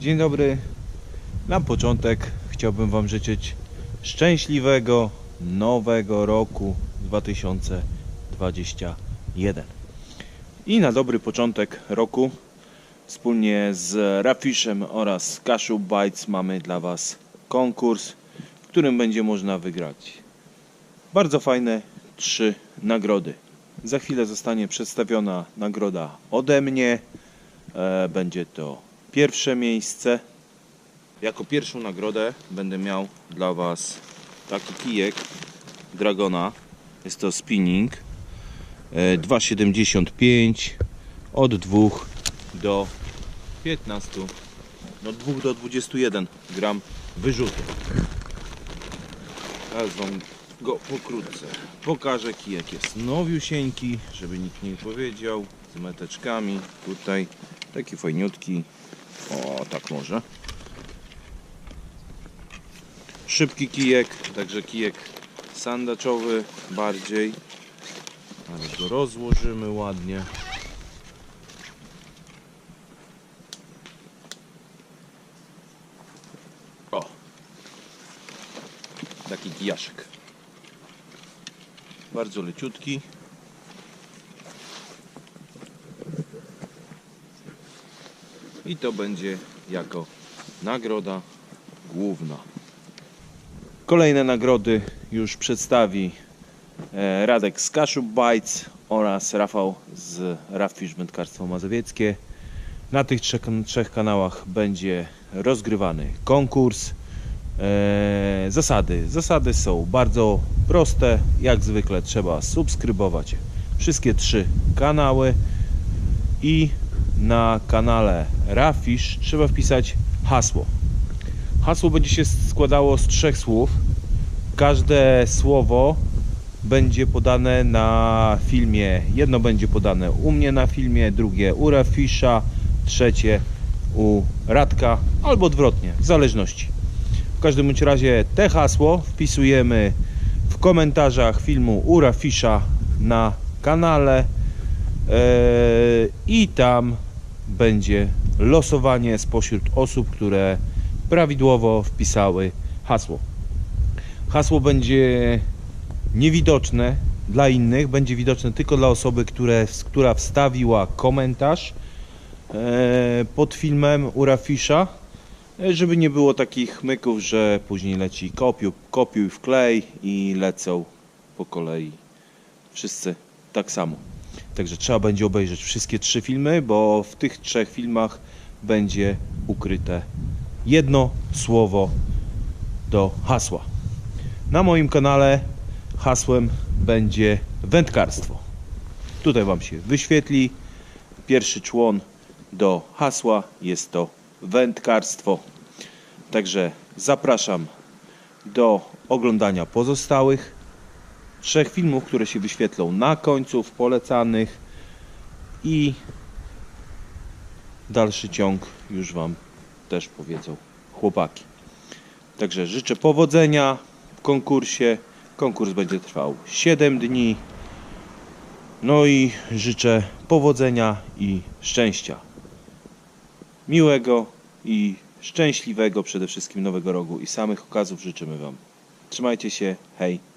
Dzień dobry. Na początek chciałbym Wam życzyć szczęśliwego nowego roku 2021. I na dobry początek roku wspólnie z Rafiszem oraz Kaszu Bites mamy dla Was konkurs, w którym będzie można wygrać bardzo fajne trzy nagrody. Za chwilę zostanie przedstawiona nagroda ode mnie. E, będzie to pierwsze miejsce. Jako pierwszą nagrodę będę miał dla Was taki kijek Dragona. Jest to spinning e, 2,75 od 2 do 15 od 2 do 21 gram wyrzutu. Teraz Wam go pokrótce pokażę. Kijek jest nowiusieńki, żeby nikt nie powiedział. Z meteczkami tutaj. Taki fajniutki. O, tak może. Szybki kijek, także kijek sandaczowy bardziej. Ale go rozłożymy ładnie. O! Taki kijaszek. Bardzo leciutki. I to będzie jako nagroda główna. Kolejne nagrody już przedstawi e, Radek z Kaszub Bites oraz Rafał z Rafisz Wędkarstwo Mazowieckie. Na tych trzech, trzech kanałach będzie rozgrywany konkurs. E, zasady. Zasady są bardzo proste. Jak zwykle trzeba subskrybować wszystkie trzy kanały i na kanale Rafisz trzeba wpisać hasło. Hasło będzie się składało z trzech słów. Każde słowo będzie podane na filmie. Jedno będzie podane u mnie na filmie, drugie u Rafisza, trzecie u Radka albo odwrotnie, w zależności. W każdym bądź razie te hasło wpisujemy w komentarzach filmu u Rafisza na kanale Eee, i tam będzie losowanie spośród osób, które prawidłowo wpisały hasło. Hasło będzie niewidoczne dla innych, będzie widoczne tylko dla osoby, które, która wstawiła komentarz e, pod filmem u Rafisza, e, żeby nie było takich myków, że później leci kopiuj, kopiuj wklej i lecą po kolei wszyscy tak samo. Także trzeba będzie obejrzeć wszystkie trzy filmy, bo w tych trzech filmach będzie ukryte jedno słowo do hasła. Na moim kanale hasłem będzie wędkarstwo. Tutaj Wam się wyświetli. Pierwszy człon do hasła jest to wędkarstwo. Także zapraszam do oglądania pozostałych trzech filmów, które się wyświetlą na końcu w polecanych i dalszy ciąg już Wam też powiedzą chłopaki. Także życzę powodzenia w konkursie. Konkurs będzie trwał 7 dni. No i życzę powodzenia i szczęścia. Miłego i szczęśliwego przede wszystkim nowego roku i samych okazów życzymy Wam. Trzymajcie się, hej!